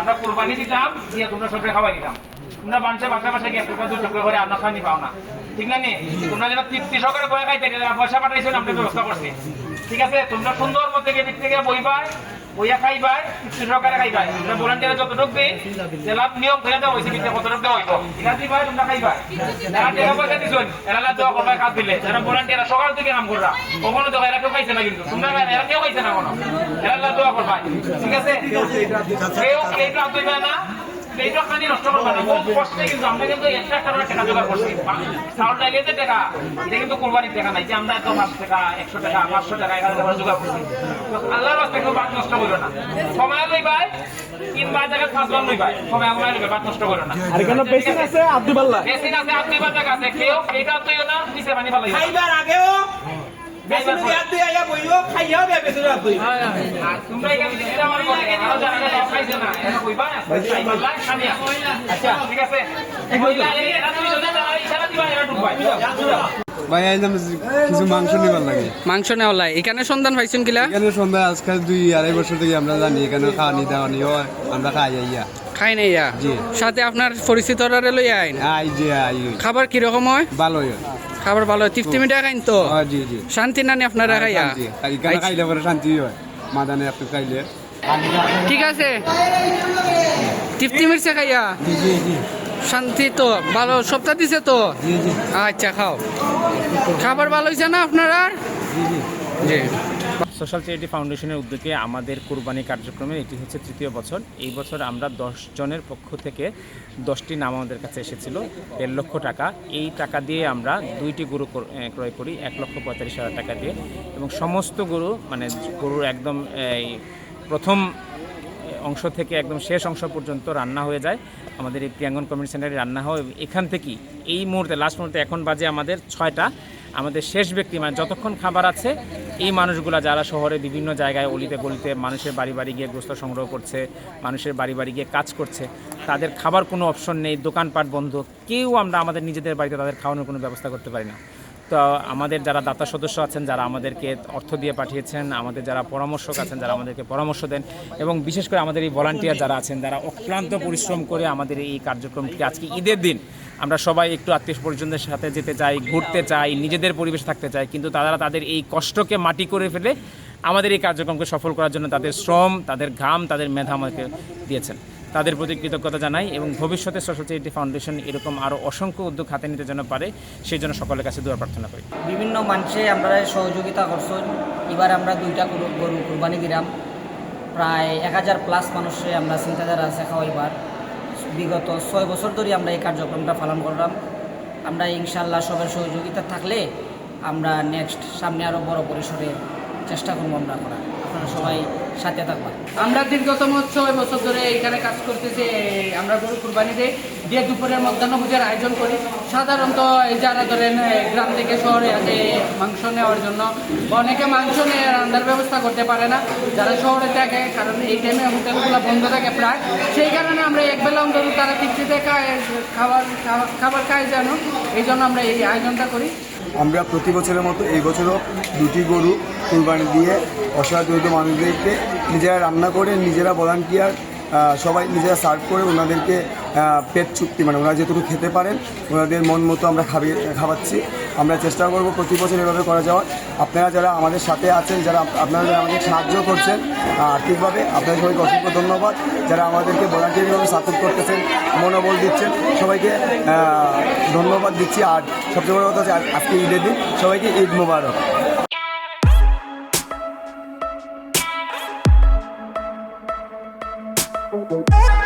আমরা কোরবানি দিতাম দিয়ে তোমরা সবাই খাওয়াই দিতাম। তোমরা বাঞ্চে বাসা বাসা গিয়ে টুকরা টুকরা করে আন্না খানি পাও না ঠিক না নি? তোমরা যেন তৃপ্তি সহকারে বয়ে খাইতে পয়সা পাঠাইছেন আমরা ব্যবস্থা করছি ঠিক আছে তোমরা সুন্দর মধ্যে গিয়ে থেকে বইবাই বইয়া খাইবাই তৃপ্তি সহকারে খাইবাই তোমরা ভলান্টিয়ার যতটুক দিই জেলার নিয়ম করে দেওয়া হয়েছে কিন্তু কতটুক দেওয়া হইব। এরা দিবাই তোমরা খাইবাই যারা টাকা পয়সা দিছেন এরা দেওয়া করবাই খাত দিলে। যারা ভলান্টিয়ার সকাল থেকে কাম কররা কখনো দেখো এরা কেউ খাইছে না কিন্তু। তোমরা এরা কেউ খাইছে না কোনো এরা দেওয়া করবাই ঠিক আছে? কেউ কেউ না। এইটা খালি নষ্ট করবে না। খুব কষ্টে কিন্তু আমরা কিন্তু একটা একটা করে টাকা জোগাড় করছি। চাউল ডাইলে যে টাকা এটা কিন্তু কোরবানির টাকা নাই যে আমরা এত পাঁচ টাকা একশো টাকা পাঁচশো টাকা এগারো টাকা জোগাড় করছি। আল্লাহর রাস্তায় কেউ বাদ নষ্ট করবে না। সময় লই ভাই তিন বার জায়গায় পাঁচ লই ভাই সময় সময় লইবে বাদ নষ্ট করবে না। আর এখানে বেশি আছে? আব্দুবাল্লাহ বেশি আছে কেউ এইটা তুইও না নিচে পানি ভালো খাইবার আগেও না ভাই আইলাম কিছু মাংস নিবার লাগে। মাংস নেওয়া লাই এখানে সন্ধান পাইছেন কিলা? এখানে সন্ধ্যা আজকাল দুই আড়াই বছর থেকে আমরা জানি এখানে খাওয়ানি দাওয়ানি হয় আমরা খাই আইয়া খাই নাই ইয়া? জি। সাথে আপনার পরিচিত লই আইন? আই যে আই। খাবার কীরকম হয়? ভালো হয়। খাবার ভালো হয়। তৃপ্তি মিটা খাইন তো? হ্যাঁ, জি জি। শান্তি নানি আপনারা খাইয়া। আর এখানে খাইলে পরে শান্তি হয়। মাদানে আপনি খাইলে। ঠিক আছে। তৃপ্তি মিরছে খাইয়া? শান্তি তো ভালো সপ্তাহ দিছে তো? আচ্ছা খাও। খাবার ভালো হয়েছে না আপনারা সোশ্যাল চ্যারিটি ফাউন্ডেশনের উদ্যোগে আমাদের কোরবানি কার্যক্রমে এটি হচ্ছে তৃতীয় বছর। এই বছর আমরা দশ জনের পক্ষ থেকে দশটি নাম আমাদের কাছে এসেছিল, দেড় লক্ষ টাকা। এই টাকা দিয়ে আমরা দুইটি গরু ক্রয় করি, এক লক্ষ পঁয়তাল্লিশ হাজার টাকা দিয়ে। এবং সমস্ত গরু মানে গরুর একদম এই প্রথম অংশ থেকে একদম শেষ অংশ পর্যন্ত রান্না হয়ে যায়। আমাদের এই প্রিয়াঙ্গন কমিউনিটি সেন্টারে রান্না হয়। এখান থেকেই এই মুহূর্তে, লাস্ট মুহূর্তে এখন বাজে আমাদের ছয়টা। আমাদের শেষ ব্যক্তি মানে যতক্ষণ খাবার আছে, এই মানুষগুলা যারা শহরে বিভিন্ন জায়গায় অলিতে গলিতে মানুষের বাড়ি বাড়ি গিয়ে গোস্ত সংগ্রহ করছে, মানুষের বাড়ি বাড়ি গিয়ে কাজ করছে, তাদের খাবার কোনো অপশন নেই, দোকানপাট বন্ধ, কেউ আমরা আমাদের নিজেদের বাড়িতে তাদের খাওয়ানোর কোনো ব্যবস্থা করতে পারি না। তো আমাদের যারা দাতা সদস্য আছেন, যারা আমাদেরকে অর্থ দিয়ে পাঠিয়েছেন, আমাদের যারা পরামর্শক আছেন, যারা আমাদেরকে পরামর্শ দেন, এবং বিশেষ করে আমাদের এই ভলান্টিয়ার যারা আছেন, যারা অক্লান্ত পরিশ্রম করে আমাদের এই কার্যক্রমটি আজকে ঈদের দিন আমরা সবাই একটু আত্মীয় পরিজনদের সাথে যেতে চাই, ঘুরতে চাই, নিজেদের পরিবেশে থাকতে চাই, কিন্তু তারা তাদের এই কষ্টকে মাটি করে ফেলে আমাদের এই কার্যক্রমকে সফল করার জন্য তাদের শ্রম, তাদের ঘাম, তাদের মেধা আমাকে দিয়েছেন। তাদের প্রতি কৃতজ্ঞতা জানাই এবং ভবিষ্যতে সোশ্যাল চ্যারিটি ফাউন্ডেশন এরকম আরও অসংখ্য উদ্যোগ হাতে নিতে যেন পারে সেই জন্য সকলের কাছে দোয়া প্রার্থনা করি। বিভিন্ন মানুষে আমরা সহযোগিতা করছেন। এবার আমরা দুইটা গরু কুরবানি দিলাম। প্রায় এক হাজার প্লাস মানুষে আমরা চিন্তাধারা আছে খাওয়াইবার। বিগত ছয় বছর ধরে আমরা এই কার্যক্রমটা পালন করলাম। আমরা ইনশাল্লাহ সবার সহযোগিতা থাকলে আমরা নেক্সট সামনে আরও বড় পরিসরে চেষ্টা করব আমরা করার। আপনারা সবাই সাথে থাকবেন। আমরা দীর্ঘতম ছয় বছর ধরে এখানে কাজ করতেছি, আমরা গরু কুরবানিতে দিয়ে দুপুরের মধ্যাহ্ন পূজার আয়োজন করি। সাধারণত এই যারা ধরেন গ্রাম থেকে শহরে আছে মাংস নেওয়ার জন্য। অনেকে মাংস নিয়ে রান্নার ব্যবস্থা করতে পারে না। যারা শহরে থাকে, কারণ এই টাইমে হোটেলগুলো বন্ধ থাকে প্রায়। সেই কারণে আমরা এক বেলা অন্তত তারা তৃপ্তিতে খাবার- খাবার খায় যেন। এই জন্য আমরা এই আয়োজনটা করি। আমরা প্রতি বছরের মতো এই বছরও দুটি গরু কুরবানি দিয়ে অসহায় দরিদ্র মানুষদেরকে নিজেরা রান্না করে, নিজেরা ভলান্টিয়ার সবাই নিজেরা সার্ভ করে ওনাদেরকে পেট চুক্তি মানে ওনারা যেটুকু খেতে পারেন, ওনাদের মন মতো আমরা খাবি, খাওয়াচ্ছি। আমরা চেষ্টা করব প্রতি বছর এভাবে করা যাওয়ার। আপনারা যারা আমাদের সাথে আছেন, যারা আপনারা যারা আমাদের সাহায্য করছেন আর্থিকভাবে আপনাদের সবাইকে অসংখ্য ধন্যবাদ। যারা আমাদেরকে ভলান্টিয়ারিভাবে সাপোর্ট করতেছেন, মনোবল দিচ্ছেন, সবাইকে ধন্যবাদ দিচ্ছি। আর সবচেয়ে বড় কথা হচ্ছে আজ- আজকে ঈদের দিন সবাইকে ঈদ মোবারক। Música